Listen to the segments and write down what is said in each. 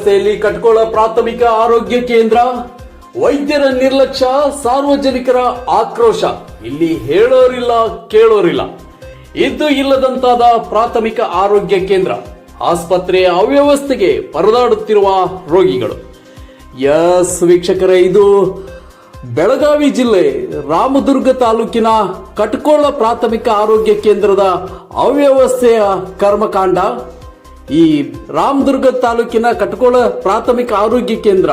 ಅವ್ಯವಸ್ಥೆಯಲ್ಲಿ ಕಟ್ಕೊಳ್ಳ ಪ್ರಾಥಮಿಕ ಆರೋಗ್ಯ ಕೇಂದ್ರ, ವೈದ್ಯರ ನಿರ್ಲಕ್ಷ್ಯ, ಸಾರ್ವಜನಿಕರ ಆಕ್ರೋಶ. ಇಲ್ಲಿ ಹೇಳೋರಿಲ್ಲ, ಕೇಳೋರಿಲ್ಲ. ಇದ್ದು ಇಲ್ಲದಂತಾದ ಪ್ರಾಥಮಿಕ ಆರೋಗ್ಯ ಕೇಂದ್ರ. ಆಸ್ಪತ್ರೆಯ ಅವ್ಯವಸ್ಥೆಗೆ ಪರದಾಡುತ್ತಿರುವ ರೋಗಿಗಳು. ಎಸ್ ವೀಕ್ಷಕರೇ, ಇದು ಬೆಳಗಾವಿ ಜಿಲ್ಲೆ, ರಾಮದುರ್ಗ ತಾಲೂಕಿನ ಕಟ್ಕೋಳ ಪ್ರಾಥಮಿಕ ಆರೋಗ್ಯ ಕೇಂದ್ರದ ಅವ್ಯವಸ್ಥೆಯ ಕರ್ಮಕಾಂಡ. ಈ ರಾಮದುರ್ಗ ತಾಲೂಕಿನ ಕಟ್ಕೋಳ ಪ್ರಾಥಮಿಕ ಆರೋಗ್ಯ ಕೇಂದ್ರ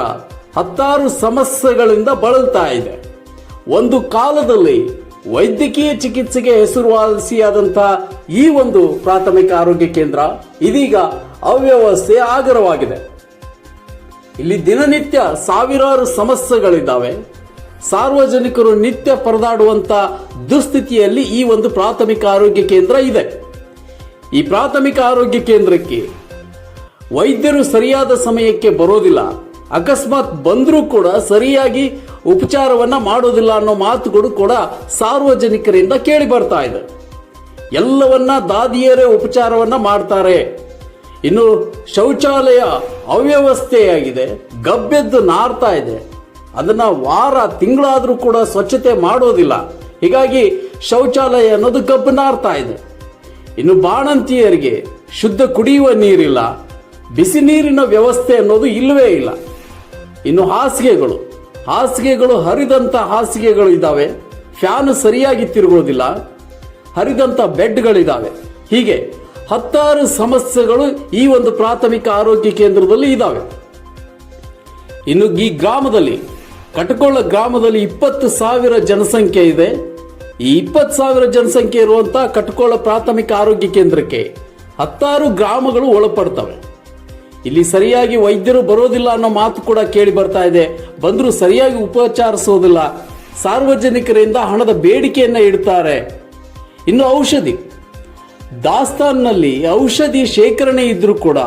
ಹತ್ತಾರು ಸಮಸ್ಯೆಗಳಿಂದ ಬಳಲ್ತಾ ಇದೆ. ಒಂದು ಕಾಲದಲ್ಲಿ ವೈದ್ಯಕೀಯ ಚಿಕಿತ್ಸೆಗೆ ಹೆಸರುವಾಸಿಯಾದಂತಹ ಈ ಒಂದು ಪ್ರಾಥಮಿಕ ಆರೋಗ್ಯ ಕೇಂದ್ರ ಇದೀಗ ಅವ್ಯವಸ್ಥೆ ಆಗರವಾಗಿದೆ. ಇಲ್ಲಿ ದಿನನಿತ್ಯ ಸಾವಿರಾರು ಸಮಸ್ಯೆಗಳಿದ್ದಾವೆ. ಸಾರ್ವಜನಿಕರು ನಿತ್ಯ ಪರದಾಡುವಂತ ದುಸ್ಥಿತಿಯಲ್ಲಿ ಈ ಒಂದು ಪ್ರಾಥಮಿಕ ಆರೋಗ್ಯ ಕೇಂದ್ರ ಇದೆ. ಈ ಪ್ರಾಥಮಿಕ ಆರೋಗ್ಯ ಕೇಂದ್ರಕ್ಕೆ ವೈದ್ಯರು ಸರಿಯಾದ ಸಮಯಕ್ಕೆ ಬರೋದಿಲ್ಲ. ಅಕಸ್ಮಾತ್ ಬಂದರೂ ಕೂಡ ಸರಿಯಾಗಿ ಉಪಚಾರವನ್ನ ಮಾಡೋದಿಲ್ಲ ಅನ್ನೋ ಮಾತುಗಳು ಕೂಡ ಸಾರ್ವಜನಿಕರಿಂದ ಕೇಳಿ ಬರ್ತಾ ಇದೆ. ಎಲ್ಲವನ್ನ ದಾದಿಯರೇ ಉಪಚಾರವನ್ನ ಮಾಡ್ತಾರೆ. ಇನ್ನು ಶೌಚಾಲಯ ಅವ್ಯವಸ್ಥೆಯಾಗಿದೆ. ಗಬ್ಬೆದ್ದು ನಾರ್ತಾ ಇದೆ. ಅದನ್ನ ವಾರ ತಿಂಗಳಾದರೂ ಕೂಡ ಸ್ವಚ್ಛತೆ ಮಾಡೋದಿಲ್ಲ. ಹೀಗಾಗಿ ಶೌಚಾಲಯ ಅನ್ನೋದು ಗಬ್ಬು ನಾರ್ತಾ ಇದೆ. ಇನ್ನು ಬಾಣಂತಿಯರಿಗೆ ಶುದ್ಧ ಕುಡಿಯುವ ನೀರಿಲ್ಲ, ಬಿಸಿ ನೀರಿನ ವ್ಯವಸ್ಥೆ ಅನ್ನೋದು ಇಲ್ಲವೇ ಇಲ್ಲ. ಇನ್ನು ಹಾಸಿಗೆಗಳು ಹಾಸಿಗೆಗಳು ಹರಿದಂತ ಹಾಸಿಗೆಗಳು ಇದ್ದಾವೆ, ಫ್ಯಾನ್ ಸರಿಯಾಗಿ ತಿರುಗೋದಿಲ್ಲ ಹರಿದಂತ ಬೆಡ್ಗಳಿದ್ದಾವೆ. ಹೀಗೆ ಹತ್ತಾರು ಸಮಸ್ಯೆಗಳು ಈ ಒಂದು ಪ್ರಾಥಮಿಕ ಆರೋಗ್ಯ ಕೇಂದ್ರದಲ್ಲಿ ಇದ್ದಾವೆ. ಇನ್ನು ಈ ಗ್ರಾಮದಲ್ಲಿ ಕಟಕೊಳ್ಳ ಗ್ರಾಮದಲ್ಲಿ ಇಪ್ಪತ್ತು ಸಾವಿರ ಜನಸಂಖ್ಯೆ ಇದೆ. ಈ ಇಪ್ಪತ್ತು ಸಾವಿರ ಜನಸಂಖ್ಯೆ ಇರುವಂಥ ಕಟ್ಕೋಳ ಪ್ರಾಥಮಿಕ ಆರೋಗ್ಯ ಕೇಂದ್ರಕ್ಕೆ ಹತ್ತಾರು ಗ್ರಾಮಗಳು ಒಳಪಡ್ತವೆ. ಇಲ್ಲಿ ಸರಿಯಾಗಿ ವೈದ್ಯರು ಬರೋದಿಲ್ಲ ಅನ್ನೋ ಮಾತು ಕೂಡ ಕೇಳಿ ಬರ್ತಾ ಇದೆ. ಬಂದರೂ ಸರಿಯಾಗಿ ಉಪಚಾರಿಸೋದಿಲ್ಲ ಸಾರ್ವಜನಿಕರಿಂದ ಹಣದ ಬೇಡಿಕೆಯನ್ನ ಇಡ್ತಾರೆ. ಇನ್ನು ಔಷಧಿ. ದಾಸ್ತಾನ್ನಲ್ಲಿ ಔಷಧಿ ಶೇಖರಣೆ ಇದ್ದರೂ ಕೂಡ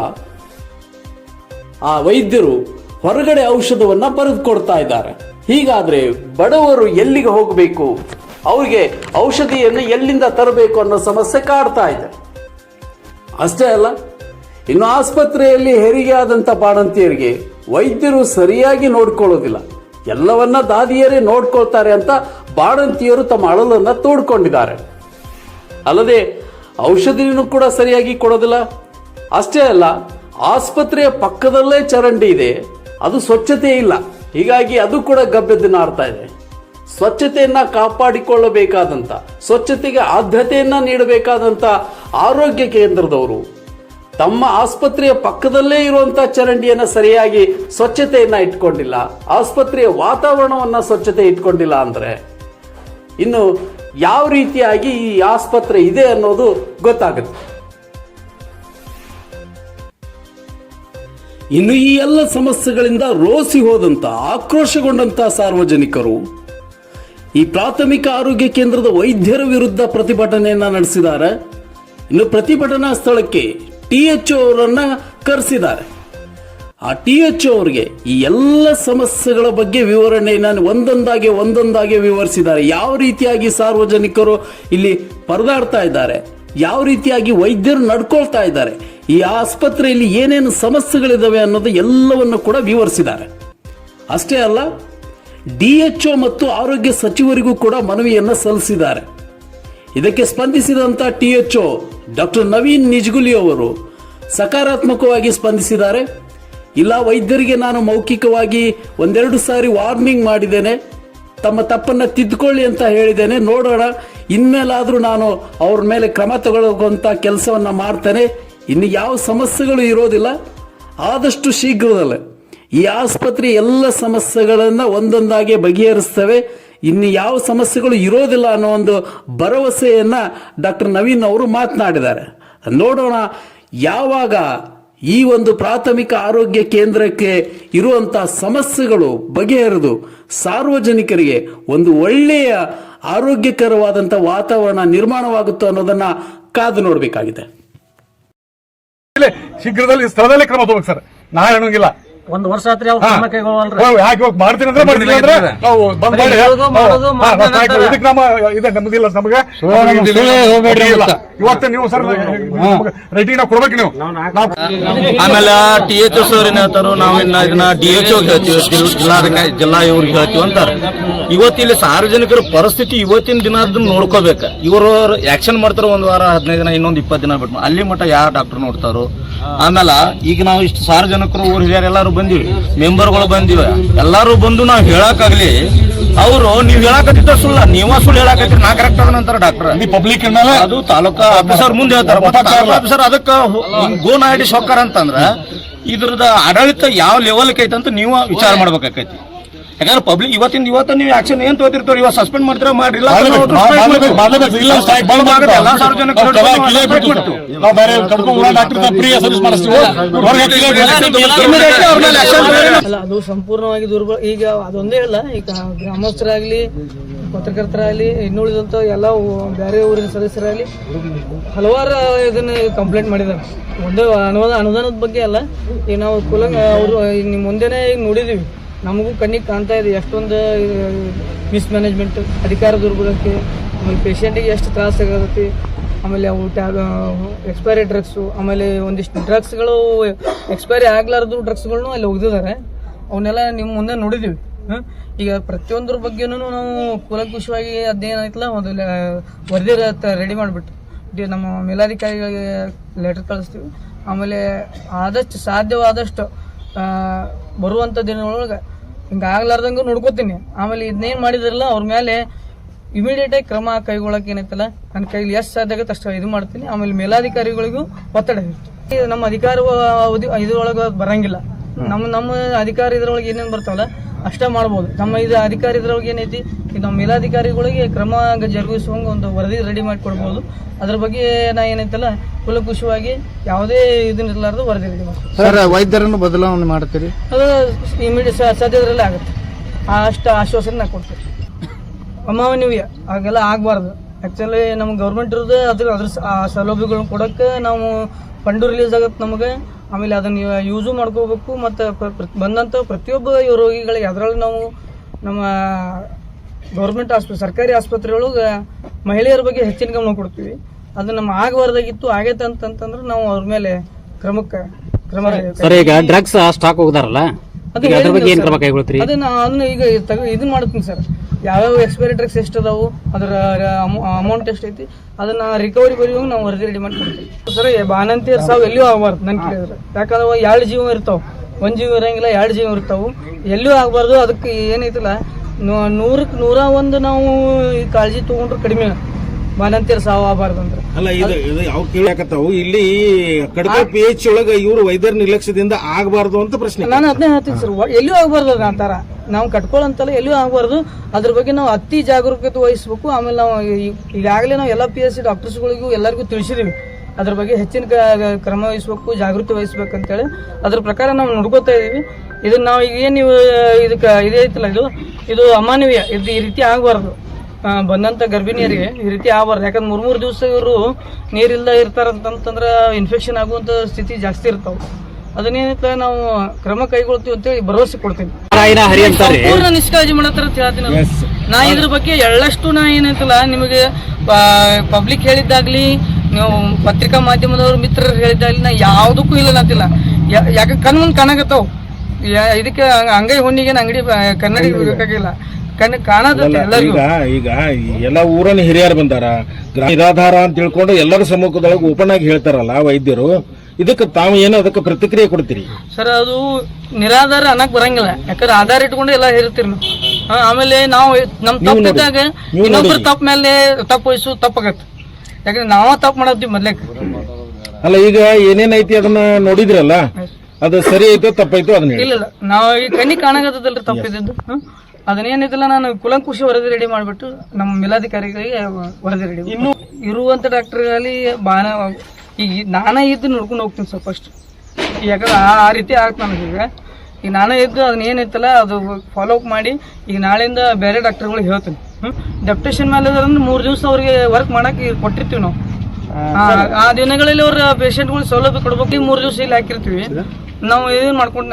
ಆ ವೈದ್ಯರು ಹೊರಗಡೆ ಔಷಧವನ್ನ ಬರೆದು ಕೊಡ್ತಾ ಇದ್ದಾರೆ. ಹೀಗಾದ್ರೆ ಬಡವರು ಎಲ್ಲಿಗೆ ಹೋಗಬೇಕು? ಅವರಿಗೆ ಔಷಧಿಯನ್ನು ಎಲ್ಲಿಂದ ತರಬೇಕು ಅನ್ನೋ ಸಮಸ್ಯೆ ಕಾಡ್ತಾ ಇದೆ. ಅಷ್ಟೇ ಅಲ್ಲ, ಇನ್ನು ಆಸ್ಪತ್ರೆಯಲ್ಲಿ ಹೆರಿಗೆ ಆದಂಥ ಬಾಣಂತಿಯರಿಗೆ ವೈದ್ಯರು ಸರಿಯಾಗಿ ನೋಡ್ಕೊಳ್ಳೋದಿಲ್ಲ. ಎಲ್ಲವನ್ನ ದಾದಿಯರೇ ನೋಡ್ಕೊಳ್ತಾರೆ ಅಂತ ಬಾಣಂತಿಯರು ತಮ್ಮ ಅಳಲನ್ನ ತೋಡ್ಕೊಂಡಿದ್ದಾರೆ. ಅಲ್ಲದೆ ಔಷಧಿನೂ ಕೂಡ ಸರಿಯಾಗಿ ಕೊಡೋದಿಲ್ಲ. ಅಷ್ಟೇ ಅಲ್ಲ, ಆಸ್ಪತ್ರೆಯ ಪಕ್ಕದಲ್ಲೇ ಚರಂಡಿ ಇದೆ, ಅದು ಸ್ವಚ್ಛತೆ ಇಲ್ಲ. ಹೀಗಾಗಿ ಅದು ಕೂಡ ಗಬ್ಬೆದ್ದಿನ ಆಡ್ತಾ ಇದೆ. ಸ್ವಚ್ಛತೆಯನ್ನ ಕಾಪಾಡಿಕೊಳ್ಳಬೇಕಾದಂತ, ಸ್ವಚ್ಛತೆಗೆ ಆದ್ಯತೆಯನ್ನ ನೀಡಬೇಕಾದಂತ ಆರೋಗ್ಯ ಕೇಂದ್ರದವರು, ತಮ್ಮ ಆಸ್ಪತ್ರೆಯ ಪಕ್ಕದಲ್ಲೇ ಇರುವಂತಹ ಚರಂಡಿಯನ್ನ ಸರಿಯಾಗಿ ಸ್ವಚ್ಛತೆಯನ್ನ ಇಟ್ಕೊಂಡಿಲ್ಲ, ಆಸ್ಪತ್ರೆಯ ವಾತಾವರಣವನ್ನ ಸ್ವಚ್ಛತೆ ಇಟ್ಕೊಂಡಿಲ್ಲ ಅಂದ್ರೆ, ಇನ್ನು ಯಾವ ರೀತಿಯಾಗಿ ಈ ಆಸ್ಪತ್ರೆ ಇದೆ ಅನ್ನೋದು ಗೊತ್ತಾಗುತ್ತೆ. ಇನ್ನು ಈ ಎಲ್ಲ ಸಮಸ್ಯೆಗಳಿಂದ ರೋಸಿ ಹೋದಂತ, ಆಕ್ರೋಶಗೊಂಡಂತ ಸಾರ್ವಜನಿಕರು ಈ ಪ್ರಾಥಮಿಕ ಆರೋಗ್ಯ ಕೇಂದ್ರದ ವೈದ್ಯರ ವಿರುದ್ಧ ಪ್ರತಿಭಟನೆಯನ್ನ ನಡೆಸಿದ್ದಾರೆ. ಇನ್ನು ಪ್ರತಿಭಟನಾ ಸ್ಥಳಕ್ಕೆ ಟಿ ಎಚ್ ಅವರನ್ನ ಕರೆಸಿದ್ದಾರೆ. ಆ ಟಿ ಎಚ್ ಅವರಿಗೆ ಈ ಎಲ್ಲ ಸಮಸ್ಯೆಗಳ ಬಗ್ಗೆ ವಿವರಣೆಯನ್ನು ಒಂದೊಂದಾಗಿ ಒಂದೊಂದಾಗಿ ವಿವರಿಸಿದ್ದಾರೆ. ಯಾವ ರೀತಿಯಾಗಿ ಸಾರ್ವಜನಿಕರು ಇಲ್ಲಿ ಪರದಾಡ್ತಾ ಇದ್ದಾರೆ, ಯಾವ ರೀತಿಯಾಗಿ ವೈದ್ಯರು ನಡ್ಕೊಳ್ತಾ ಇದ್ದಾರೆ, ಈ ಆಸ್ಪತ್ರೆಯಲ್ಲಿ ಏನೇನು ಸಮಸ್ಯೆಗಳಿದಾವೆ ಅನ್ನೋದು ಎಲ್ಲವನ್ನು ಕೂಡ ವಿವರಿಸಿದ್ದಾರೆ. ಅಷ್ಟೇ ಅಲ್ಲ ಡಿ ಎಚ್ ಮತ್ತು ಆರೋಗ್ಯ ಸಚಿವರಿಗೂ ಕೂಡ ಮನವಿಯನ್ನು ಸಲ್ಲಿಸಿದ್ದಾರೆ. ಇದಕ್ಕೆ ಸ್ಪಂದಿಸಿದಂಥ ಟಿಎಚ್ಒ ಡಾಕ್ಟರ್ ನವೀನ್ ನಿಜ್ಗುಲಿ ಅವರು ಸಕಾರಾತ್ಮಕವಾಗಿ ಸ್ಪಂದಿಸಿದ್ದಾರೆ. ಇಲ್ಲ, ವೈದ್ಯರಿಗೆ ನಾನು ಮೌಖಿಕವಾಗಿ ಒಂದೆರಡು ಸಾರಿ ವಾರ್ನಿಂಗ್ ಮಾಡಿದ್ದೇನೆ. ತಮ್ಮ ತಪ್ಪನ್ನು ತಿದ್ದುಕೊಳ್ಳಿ ಅಂತ ಹೇಳಿದ್ದೇನೆ. ನೋಡೋಣ, ಇನ್ಮೇಲಾದರೂ ನಾನು ಅವ್ರ ಮೇಲೆ ಕ್ರಮ ತಗೊಳ್ಳುವಂಥ ಕೆಲಸವನ್ನು ಮಾಡ್ತೇನೆ. ಇನ್ನು ಯಾವ ಸಮಸ್ಯೆಗಳು ಇರೋದಿಲ್ಲ. ಆದಷ್ಟು ಶೀಘ್ರದಲ್ಲೇ. ಈ ಆಸ್ಪತ್ರೆ ಎಲ್ಲ ಸಮಸ್ಯೆಗಳನ್ನು ಒಂದೊಂದಾಗಿ ಬಗೆಹರಿಸ್ತವೆ. ಇನ್ನು ಯಾವ ಸಮಸ್ಯೆಗಳು ಇರೋದಿಲ್ಲ ಅನ್ನೋ ಒಂದು ಭರವಸೆಯನ್ನು ಡಾಕ್ಟರ್ ನವೀನ್ ಅವರು ಮಾತನಾಡಿದ್ದಾರೆ. ನೋಡೋಣ ಯಾವಾಗ ಈ ಒಂದು ಪ್ರಾಥಮಿಕ ಆರೋಗ್ಯ ಕೇಂದ್ರಕ್ಕೆ ಇರುವಂಥ ಸಮಸ್ಯೆಗಳು ಬಗೆಹರಿದು ಸಾರ್ವಜನಿಕರಿಗೆ ಒಂದು ಒಳ್ಳೆಯ ಆರೋಗ್ಯಕರವಾದಂಥ ವಾತಾವರಣ ನಿರ್ಮಾಣವಾಗುತ್ತೋ ಅನ್ನೋದನ್ನ ಕಾದು ನೋಡಬೇಕಾಗಿದೆ. ಶೀಘ್ರದಲ್ಲಿ ಸ್ಥಳದಲ್ಲೇ ಕ್ರಮ ತಗೋಬೇಕು ಸರ್. ನಾ ಹೇಳೋಂಗಿಲ್ಲ ಒಂದ್ ವರ್ಷ ಆತ್ರಿ ಅವ್ರ ಕ್ರಮ ಕೈಗೊಳ್ಳಲ್ರಿ. ಮಾಡ್ತೀನಿ ಅಂದ್ರೆ ಮಾಡ್ತೀನಿ ಅಂದ್ರೆ ನಾವು ಬಂದ್ ಮಾಡಿ ಹೇಳೋದು, ಮಾಡೋದು, ಹಾ, ಮಾಡ್ದೆ ಮತ್ತೆ ಆಯ್ತು. ಇದಕ್ಕೆ ನಮ್ಮ ಇದೆ ನಮ್ದಿಲ್ಲ ನಮಗೆ. ಇಲ್ಲ. ಇವತ್ತು ನೀವು ಸರ್ ರೆಡಿನ ಕೊಡ್ಬೇಕು ನೀವು. ನಾವು ಆಮೇಲೆ ಟಿ ಎಚ್ ಎಸ್ ಅವ್ರು ಏನ್ ಹೇಳ್ತಾರೋ ನಾವು ಇನ್ನ ಇದನ್ನ ಡಿ ಎಚ್ ಹೇಳ್ತೀವಿ ಜಿಲ್- ಜಿಲ್ಲಾಧಿಕಾರಿ ಜಿಲ್ಲಾ ಇವ್ರಿಗೆ ಹೇಳ್ತೀವಿ ಅಂತಾರೆ. ಇವತ್ತಿಲ್ಲಿ ಸಾರ್ವಜನಿಕರ ಪರಿಸ್ಥಿತಿ ಇವತ್ತಿನ ದಿನ ಅದನ್ನ ನೋಡ್ಕೋಬೇಕು. ಇವರು ಆಕ್ಷನ್ ಮಾಡ್ತಾರ ಒಂದ್ ವಾರ ಹದಿನೈದು ದಿನ ಇನ್ನೊಂದು ಇಪ್ಪತ್ತು ದಿನ ಬಿಟ್ಟು ಅಲ್ಲಿ ಮಟ್ಟ ಯಾವ ಡಾಕ್ಟರ್ ನೋಡ್ತಾರೋ? ಆಮೇಲೆ ಈಗ ನಾವು ಇಷ್ಟು ಸಾರ್ವಜನಿಕರು ಊರ್ ಹಿರಿಯರು ಎಲ್ಲಾರು ಬಂದಿವಿ ಮೆಂಬರ್ಗಳು ಬಂದಿವೆ. ಎಲ್ಲರೂ ಬಂದು ನಾವು ಹೇಳಕ್ಕಾಗ್ಲಿ. ಅವರು ನೀವು ಹೇಳಕತ್ತಿದ್ದ ಸುಳ್ಳ ನೀವ ಸುಳ್ಳು ಹೇಳಕತ್ತೀರಿ ನಾ ಕರೆಕ್ಟ್ ನಂತರ ಡಾಕ್ಟರ್ ಪಬ್ಲಿಕ್ ಮೇಲೆ ಅದು ತಾಲೂಕಾ ಆಫೀಸರ್ ಮುಂದೆ ಹೇಳ್ತಾರೆ ಆಫೀಸರ್ ಅದಕ್ಕೆ ಗೋನಾಡಿ ಸೌಕರ್ ಅಂತಂದ್ರ ಇದ್ರದ ಆಡಳಿತ ಯಾವ ಲೆವೆಲ್ ಐತೆ ಅಂತ ನೀವು ವಿಚಾರ ಮಾಡ್ಬೇಕಾಕೈತಿ. ಯಾಕಂದ್ರೆ ಪಬ್ಲಿಕ್ ಇವತ್ತಿಂದ ಇವತ್ತ ನೀವು ಆಕ್ಷನ್ ಏನ್ ತೋತಿರ್ತಾರೆ ಇವತ್ತು ಸಸ್ಪೆಂಡ್ ಮಾಡ್ತೀರಾ ಮಾಡಿಲ್ಲ ಕೆಲ ಕಿಲೇ ಕಿಲೇ ಅದು ಸಂಪೂರ್ಣವಾಗಿ ದುರ್ಬಲ ಈಗ ಅದೊಂದೇ ಇಲ್ಲ ಈಗ ಗ್ರಾಮಸ್ಥರಾಗ್ಲಿ ಪತ್ರಕರ್ತರಾಗಲಿ ಇನ್ನುಳಿದಂತ ಎಲ್ಲ ಬೇರೆ ಊರಿನ ಸದಸ್ಯರಾಗಲಿ ಹಲವಾರು ಇದನ್ನ ಕಂಪ್ಲೇಂಟ್ ಮಾಡಿದ್ದಾರೆ. ಒಂದೇ ಅನುದಾನ ಅನುದಾನದ ಬಗ್ಗೆ ಅಲ್ಲ. ಈಗ ನಾವು ಕುಲಂಗ ಅವರು ನಿಮ್ಮ ಮುಂದೆನೇ ಈಗ ನೋಡಿದ್ದೀವಿ ನಮಗೂ ಕಣ್ಣಿಗೆ ಕಾಣ್ತಾ ಇದೆ, ಎಷ್ಟೊಂದು ಮಿಸ್ಮ್ಯಾನೇಜ್ಮೆಂಟ್ ಅಧಿಕಾರ ದುರ್ಬಳಕೆ ಆಮೇಲೆ ಪೇಷಂಟಿಗೆ ಎಷ್ಟು ತ್ರಾಸ ಆಗತ್ತೆ, ಆಮೇಲೆ ಅವು ಟ್ಯಾಬ್ ಎಕ್ಸ್ಪೈರಿ ಡ್ರಗ್ಸು ಆಮೇಲೆ ಒಂದಿಷ್ಟು ಡ್ರಗ್ಸ್ಗಳು ಎಕ್ಸ್ಪೈರಿ ಆಗ್ಲಾರ್ದು ಡ್ರಗ್ಸ್ಗಳನ್ನೂ ಅಲ್ಲಿ ಒಗ್ದಿದ್ದಾರೆ ಅವನ್ನೆಲ್ಲ ನಿಮ್ಮ ಮುಂದೆ ನೋಡಿದ್ದೀವಿ ಈಗ ಪ್ರತಿಯೊಂದ್ರ ಬಗ್ಗೆನೂ ನಾವು ಕೂಲಂಕುಷವಾಗಿ ಅದೇನಾಯ್ತಲ್ಲ ಒಂದು ವರದಿ ರೆಡಿ ಮಾಡಿಬಿಟ್ಟು. ನಮ್ಮ ಮೇಲಾಧಿಕಾರಿಗಳಿಗೆ ಲೆಟರ್ ಕಳಿಸ್ತೀವಿ. ಆಮೇಲೆ ಆದಷ್ಟು ಸಾಧ್ಯವಾದಷ್ಟು ಬರುವಂಥ ದಿನಗಳೊಳಗೆ ಹಿಂಗೆ ಆಗ್ಲಾರ್ದಂಗೆ ನೋಡ್ಕೋತೀನಿ. ಆಮೇಲೆ ಇದನ್ನೇನು ಮಾಡಿದ್ರಲ್ಲ ಅವ್ರ ಮೇಲೆ ಇಮಿಡಿಯೇಟ್ ಆಗಿ ಕ್ರಮ ಕೈಗೊಳ್ಳಕ್ಕೆ ಏನೈತಲ್ಲ ನನ್ನ ಕೈಲಿ ಎಷ್ಟು ಸಾಧ್ಯ ಆಗುತ್ತೆ ಅಷ್ಟು ಇದು ಮಾಡ್ತೀನಿ. ಆಮೇಲೆ ಮೇಲಾಧಿಕಾರಿಗಳಿಗೂ ಒತ್ತಡ ಇರುತ್ತೆ ನಮ್ಮ ಅಧಿಕಾರ ಅವಧಿ ಇದ್ರೊಳಗೆ ಬರಂಗಿಲ್ಲ. ನಮ್ಮ ನಮ್ಮ ಅಧಿಕಾರ ಇದ್ರೊಳಗೆ ಏನೇನು ಬರ್ತಾವಲ್ಲ ಅಷ್ಟೇ ಮಾಡ್ಬೋದು. ನಮ್ಮ ಇದು ಅಧಿಕಾರಿ ಇದ್ರೊಳಗೆ ಏನೈತಿ ಈಗ ನಮ್ಮ ಮೇಲಾಧಿಕಾರಿಗಳಿಗೆ ಕ್ರಮ ಜರುಗಿಸುವಂಗೆ ಒಂದು ವರದಿ ರೆಡಿ ಮಾಡಿ ಕೊಡ್ಬೋದು. ಅದ್ರ ಬಗ್ಗೆ ನಾ ಏನೈತಲ್ಲ ಕುಲಕುಷವಾಗಿ ಯಾವುದೇ ಇದನ್ನ ಇರಲಾರ್ದು ವರದಿ ರೆಡಿ ಮಾಡ್ತೀವಿ ಸರ್ ವೈದ್ಯರನ್ನು ಬದಲಾವಣೆ ಮಾಡ್ತೀರಿ? ಅದು ಇಮಿಡಿಯೇಟ್ ಸದ್ಯದ್ರಲ್ಲೇ ಆಗುತ್ತೆ. ಅಷ್ಟು ಆಶ್ವಾಸನೆ ನಾ ಕೊಡ್ತೀನಿ. ಅಮಾನವೀಯ ಹಾಗೆಲ್ಲ ಆಗಬಾರ್ದು. ಆ್ಯಕ್ಚುಲಿ ನಮ್ಮ ಗೌರ್ಮೆಂಟ್ ಇರೋದು ಅದ್ರ ಅದ್ರ ಸೌಲಭ್ಯಗಳನ್ನ ಕೊಡೋಕ್ಕೆ ನಾವು ಫಂಡು ರಿಲೀಸ್ ಆಗುತ್ತೆ ನಮಗೆ. ಆಮೇಲೆ ಅದನ್ನ ಯೂಸು ಮಾಡ್ಕೋಬೇಕು ಮತ್ತು ಬಂದಂಥ ಪ್ರತಿಯೊಬ್ಬ ರೋಗಿಗಳಿಗೆ ಅದರಲ್ಲಿ ನಾವು ನಮ್ಮ ಗೌರ್ಮೆಂಟ್ ಆಸ್ಪತ್ರೆ ಸರ್ಕಾರಿ ಆಸ್ಪತ್ರೆ ಒಳಗೆ ಮಹಿಳೆಯರ ಬಗ್ಗೆ ಹೆಚ್ಚಿನ ಗಮನ ಕೊಡ್ತೀವಿ. ಅದು ನಮ್ಮ ಆಗಬಾರ್ದಾಗಿತ್ತು ಆಗೈತೆ ಅಂತಂತಂದ್ರೆ ನಾವು ಅವ್ರ ಮೇಲೆ ಕ್ರಮಕ್ಕೆ ಕ್ರಮ ಸರ್. ಈಗ ಡ್ರಗ್ಸ್ ಸ್ಟಾಕ್ ಹೋಗ್ದಾರಲ್ಲ? ಅದು ಅದ್ರ ಬಗ್ಗೆ ಏನು ಕ್ರಮ. ಕೈಗೊಳ್ತೀರಿ? ಅದನ್ನ ಅದನ್ನ ಈಗ ಇದನ್ನ ಮಾಡ್ತೀನಿ ಸರ್. ಯಾವ್ಯಾವ ಎಕ್ಸ್ಪೈರಿ ಡ್ರಗ್ಸ್ ಎಷ್ಟು ಅದಾವು ಅದರ ಅಮೌಂಟ್ ಎಷ್ಟು ಐತಿ ಅದನ್ನ ರಿಕವರಿ ಬರೆಯುವಾಗ ನಾವು ವರದಿ ರೆಡಿ ಮಾಡಿ ಕೊಡ್ತೀವಿ ಸರ್ ಬಾನಂತಿಯರ್ ಸಾವು ಎಲ್ಲಿಯೂ ಆಗಬಾರ್ದು ನನ್ ಕೇಳಿದ್ರೆ. ಯಾಕಂದ್ರೆ ಎರಡು ಜೀವ ಇರ್ತಾವೆ. ಒಂದು ಜೀವ ಇರಂಗಿಲ್ಲ ಎರಡು ಜೀವ ಇರ್ತಾವು. ಎಲ್ಲೂ ಆಗಬಾರ್ದು ಅದಕ್ಕೆ ಏನೈತಿಲ್ಲ ನೂರಕ್ಕೆ ನೂರ ಒಂದು ನಾವು ಈ ಕಾಳಜಿ ತೊಗೊಂಡ್ರೆ ಕಡಿಮೆ. ಬಾನಂತಿಯರ್ ಸಾವು ಆಗಬಾರ್ದು ಅಂದ್ರೆ. ಅಲ್ಲ ಇದು ಇದು ಯಾವ ಕೇಳಕತ್ತಾವು ಇಲ್ಲಿ ಕಡಿಮೆ ಪಿ ಎಚ್ ಒಳಗ ಇವರು ವೈದ್ಯರ ನಿರ್ಲಕ್ಷ್ಯದಿಂದ ಆಗಬಾರ್ದು ಅಂತ ಪ್ರಶ್ನೆ. ನಾನು ಅದನ್ನೇ ಹೇಳ್ತೀನಿ ಸರ್ ಎಲ್ಲೂ ಆಗಬಾರ್ದು ಅದು ಅಂತಾರ. ನಾವು ಕಟ್ಕೊಳ್ಳಂತಲ್ಲ ಎಲ್ಲೂ ಆಗಬಾರ್ದು. ಅದ್ರ ಬಗ್ಗೆ ನಾವು ಅತಿ ಜಾಗರೂಕತೆ ವಹಿಸ್ಬೇಕು. ಆಮೇಲೆ ನಾವು ಈಗಾಗಲೇ ನಾವು ಎಲ್ಲ ಪಿ ಎಸ್ ಸಿ ಡಾಕ್ಟರ್ಸ್ಗಳಿಗೂ ಎಲ್ಲರಿಗೂ ತಿಳಿಸಿದ್ದೀವಿ ಅದ್ರ ಬಗ್ಗೆ ಹೆಚ್ಚಿನ ಕ್ರಮ ವಹಿಸ್ಬೇಕು, ಜಾಗೃತಿ ವಹಿಸ್ಬೇಕು ಅಂತೇಳಿ ಅದ್ರ ಪ್ರಕಾರ ನಾವು ನೋಡ್ಕೋತಾ ಇದ್ದೀವಿ ಇದನ್ನ ನಾವು ಈಗ ಏನು ನೀವು, ಇದಕ್ಕೆ ಇದೈತಲ್ಲ ಇದು? ಇದು ಅಮಾನವೀಯ. ಇದು ಈ ರೀತಿ ಆಗಬಾರ್ದು. ಬಂದಂಥ ಗರ್ಭಿಣಿಯರಿಗೆ ಈ ರೀತಿ ಆಗಬಾರ್ದು. ಯಾಕಂದ್ರೆ ಮೂರು ಮೂರು ದಿವಸ ಇವರು ನೀರಿಲ್ದ ಇರ್ತಾರಂತಂತಂದ್ರೆ ಇನ್ಫೆಕ್ಷನ್ ಆಗುವಂಥ ಸ್ಥಿತಿ ಜಾಸ್ತಿ ಇರ್ತಾವೆ. ಅದನ್ನೇನಿತ್ತ ನಾವು ಕ್ರಮ ಕೈಗೊಳ್ತೀವಿ ಅಂತೇಳಿ ಭರವಸೆ ಕೊಡ್ತೀನಿ ನಾರಾಯಣ ಹರಿ ಅಂತಾರೆ ಸಂಪೂರ್ಣ ನಿಷ್ಕಾಳಜಿ ಮಾಡತ್ತಾರ ಅಂತ ಹೇಳ್ತೀನಿ ನಾನು. ನಾ ಇದ್ರ ಬಗ್ಗೆ ಎಳ್ಳಷ್ಟು ನಾ ಏನೈತಲ್ಲ ನಿಮಗೆ ಪಬ್ಲಿಕ್ ಹೇಳಿದ್ದಾಗ್ಲಿ ನೀವು ಪತ್ರಿಕಾ ಮಾಧ್ಯಮದವ್ರ ಮಿತ್ರರು ಹೇಳಿದ್ದಾಗ್ಲಿ ನಾ ಯಾವುದಕ್ಕೂ ಇಲ್ಲ ಅಂತಿಲ್ಲ ಯಾಕೆ ಕಣ್ ಮುಂದೆ ಕಾಣಕತ್ತಾವ. ಇದಕ್ಕೆ ಅಂಗೈ ಹುಣ್ಣಿಗೆ ಅಂಗಡಿ ಕನ್ನಡಿ ಬೇಕಾಗಿಲ್ಲ. ಕಣ್ಣು ಕಾಣದಲ್ಲ ಎಲ್ಲರಿಗೂ. ಈಗ ಈಗ ಎಲ್ಲ ಊರನ್ನ ಹಿರಿಯರು ಬಂದಾರ. ಗ್ರಾಮ ನಿರಾಧಾರ ಅಂತ ತಿಳ್ಕೊಂಡು ಎಲ್ಲರ ಸಮ್ಮುಖದೊಳಗೆ ಓಪನ್ ಆಗಿ ಹೇಳ್ತಾರಲ್ಲ ವೈದ್ಯರು. ಇದಕ್ಕೆ ತಾವು ಏನು ಅದಕ್ಕೆ ಪ್ರತಿಕ್ರಿಯೆ ಕೊಡ್ತೀರಿ? ಸರ್ ಅದು ನಿರಾಧಾರ ಅನ್ನಕ್ ಬರಂಗಿಲ್ಲ. ಯಾಕಂದ್ರೆ ಆಧಾರ ಇಟ್ಕೊಂಡು ಎಲ್ಲ ಹೇಳ್ತೀರಿ ನಾವು. ಹಾ, ಆಮೇಲೆ ನಾವು ನಮ್ ತಪ್ಪಿದ್ದಾಗ ಇನ್ನೊಬ್ರ ತಪ್ಪ ಮೇಲೆ ತಪ್ಪು ವಹಿಸು ತಪ್ಪಾಗತ್ತೆ. ಯಾಕಂದ್ರೆ ನಾವ ತಪ್ಪು ಮಾಡತ್ತೀವಿ ಮೊದ್ಲೇಕ್. ಅಲ್ಲ ಈಗ ಏನೇನೈತಿ ಅದನ್ನ ನೋಡಿದ್ರಲ್ಲ ಅದು ಸರಿ ಐತೋ ತಪ್ಪೈತೋ ಅದನ್ನ ಹೇಳಿ. ಇಲ್ಲ ಇಲ್ಲ ನಾವು ಈ ಕಣ್ಣಿ ಕಾಣಕತ್ತದಲ್ರಿ ತಪ್ಪಿದ್ದು ಅದನ್ನೇನಿದಿಲ್ಲ ನಾನು ಕುಲಂಕುಷಿ ವರದಿ ರೆಡಿ ಮಾಡಿಬಿಟ್ಟು ನಮ್ಮ ಮೇಲಾಧಿಕಾರಿಗಳಿಗೆ ವರದಿ ರೆಡಿ ಇನ್ನು ಇರುವಂತ ಡಾಕ್ಟರ್ಗಳಲ್ಲಿ ಬಾನ ಈಗ ನಾನೇ ಇದ್ದು ನೋಡ್ಕೊಂಡು ಹೋಗ್ತೀನಿ ಸರ್ ಫಸ್ಟ್ ಯಾಕಂದ್ರೆ ಆ ಆ ರೀತಿ ಆಗುತ್ತೆ ನನಗೆ ಈಗ. ನಾನೇ ಇದ್ದು ಅದನ್ನ ಏನೈತಲ್ಲ ಅದು ಫಾಲೋ ಅಪ್ ಮಾಡಿ ಈಗ ನಾಳೆಯಿಂದ ಬೇರೆ ಡಾಕ್ಟರ್ಗಳಿಗೆ ಹೇಳ್ತೀನಿ. ಹ್ಞೂ ಡೆಪ್ಟೇಷನ್ ಮೇಲೆ ಅಂದ್ರೆ ಮೂರು ದಿವಸ ಅವ್ರಿಗೆ ವರ್ಕ್ ಮಾಡಕ್ಕೆ ಕೊಟ್ಟಿರ್ತೀವಿ ನಾವು. ಆ, ಆ ದಿನಗಳಲ್ಲಿ ಅವ್ರ ಪೇಷಂಟ್ಗಳು ಸೌಲಭ್ಯ ಕೊಡ್ಬೇಕು. ಈ ಮೂರು ದಿವಸ ಇಲ್ಲಿ ಹಾಕಿರ್ತೀವಿ. ನಾವು ಏನು ಮಾಡ್ಕೊಂಡು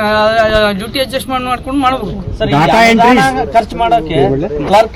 ಡ್ಯೂಟಿ ಅಡ್ಜಸ್ಟ್ಮೆಂಟ್ ಮಾಡ್ಕೊಂಡು ಮಾಡ್ಬೇಕು ಡಾಟಾ ಎಂಟ್ರಿ ಖರ್ಚು ಮಾಡೋಕೆ ಕ್ಲರ್ಕ್